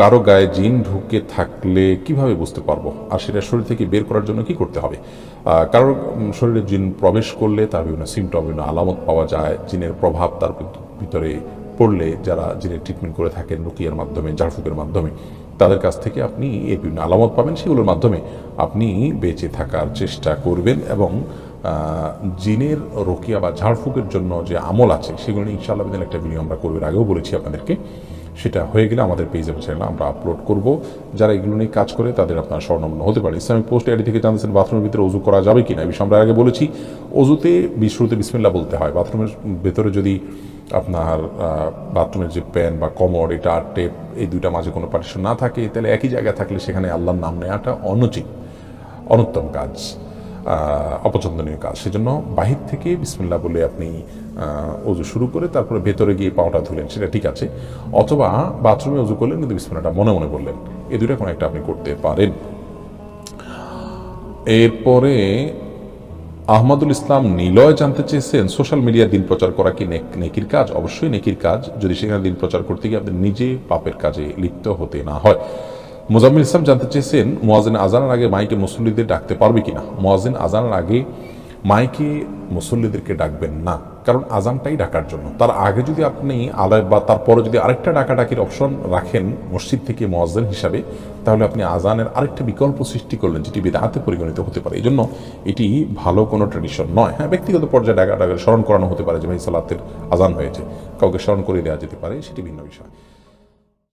কারও গায়ে জিন ঢুকে থাকলে কীভাবে বুঝতে পারব? আর সেটা শরীর থেকে বের করার জন্য কি করতে হবে? কারোর শরীরে জিন প্রবেশ করলে তার বিভিন্ন সিমটম বিভিন্ন আলামত পাওয়া যায়। জিনের প্রভাব তার ভিতরে পড়লে যারা জিনের ট্রিটমেন্ট করে থাকেন, রুকিয়ার মাধ্যমে, ঝাড়ফুকের মাধ্যমে, তাদের কাছ থেকে আপনি এই বিভিন্ন আলামত পাবেন। সেগুলোর মাধ্যমে আপনি বেঁচে থাকার চেষ্টা করবেন এবং জিনের রোকিয়া বা ঝাড়ফুকের জন্য যে আমল আছে, সেগুলো নিয়ে ইনশাআল্লাহ একটা ভিডিও আমরা করবেন আগেও বলেছি আপনাদেরকে। সেটা হয়ে গেলে আমাদের পেজ চ্যানেলে আমরা আপলোড করব। যারা এগুলো নিয়ে কাজ করে, তাদের আপনার স্বর্ণমূল্য হতে পারে। ইসলামিক পোস্ট আইডি থেকে জানতেছেন বাথরুমের ভিতরে অজু করা যাবে কিনা এই বিষয়ে আমরা আগে বলেছি। অজুতে বিশুরুতে বিসমিল্লা বলতে হয়। বাথরুমের ভেতরে যদি আপনার বাথরুমের যে প্যান বা কমর, এটা আর টেপ এই দুইটা মাঝে কোনো পার্টিশন না থাকে, তাহলে একই জায়গায় থাকলে সেখানে আল্লাহর নাম নেওয়াটা অনুচিত, অনুত্তম কাজ। অপছন্দনীয় কাজ। সেজন্য বাহির থেকে বিসমিল্লা বলে আপনি অজু শুরু করে তারপরে ভেতরে গিয়ে পাওয়াটা ধুলেন, সেটা ঠিক আছে। অথবা বাথরুমে অজু করলেন, কিন্তু বিসমিল্লাটা মনে মনে বললেন এই দুইটা কোনো একটা আপনি করতে পারেন। এরপরে আহমদুল ইসলাম নিলয় জানতে চেয়েছেন, সোশ্যাল মিডিয়া দিন প্রচার করা কি নেক- নেকির কাজ? অবশ্যই নেকির কাজ। যদি সেখানে দিন প্রচার করতে গিয়ে আপনি নিজে পাপের কাজে লিপ্ত হতে না হয়। মোজাম্মিল ইসলাম জানতে চেয়েছেন মোয়াজিন আজানের আগে মাইকে মুসল্লিদের ডাকতে পারবে কিনা? মোয়াজিন আজানের আগে মাইকে মুসল্লিদেরকে ডাকবেন না। কারণ আজানটাই ডাকার জন্য। তার আগে যদি আপনি আলায় বা তারপরে যদি আরেকটা ডাকাডাকির অপশন রাখেন মসজিদ থেকে মোয়াজ্জেন হিসাবে, তাহলে আপনি আজানের আরেকটা বিকল্প সৃষ্টি করলেন, যেটি বিদাহাতে পরিগণিত হতে পারে। এই জন্য এটি ভালো কোনো ট্রেডিশন নয়। হ্যাঁ ব্যক্তিগত পর্যায়ে ডাকা ডাকা স্মরণ করানো হতে পারে যে ভাই সালাতের আজান হয়েছে। কাউকে স্মরণ করে দেওয়া যেতে পারে, সেটি ভিন্ন বিষয়।